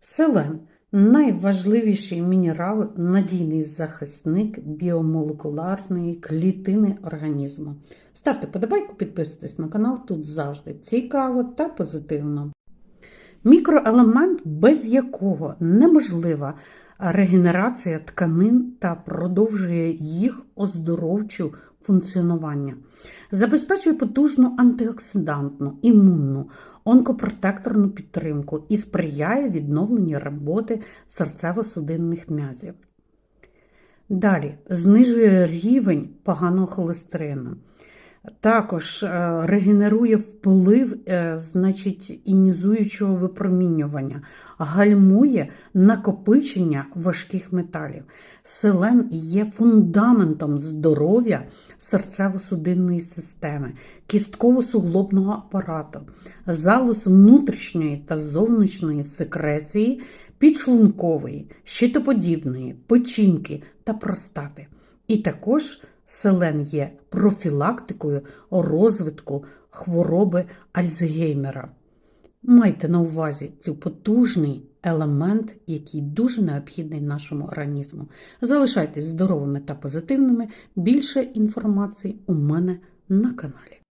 Селен найважливіший мінерал, надійний захисник біомолекулярної клітини організму. Ставте подобайку, підписуйтесь на канал, тут завжди цікаво та позитивно. Мікроелемент, без якого неможлива регенерація тканин та продовжує їх оздоровчу функціонування. Забезпечує потужну антиоксидантну, імунну, онкопротекторну підтримку і сприяє відновленню роботи серцево-судинних м'язів. Далі знижує рівень поганого холестерину. Також е, регенерує вплив е, значить, інізуючого випромінювання, гальмує накопичення важких металів. Селен є фундаментом здоров'я серцево-судинної системи, кістково-суглобного апарату, залоз внутрішньої та зовнішньої секреції, підшлункової, щитоподібної, печінки та простати. І також селен є профілактикою розвитку хвороби Альцгеймера. Майте на увазі цю потужний елемент, який дуже необхідний нашому організму. Залишайтесь здоровими та позитивними. Більше інформації у мене на каналі.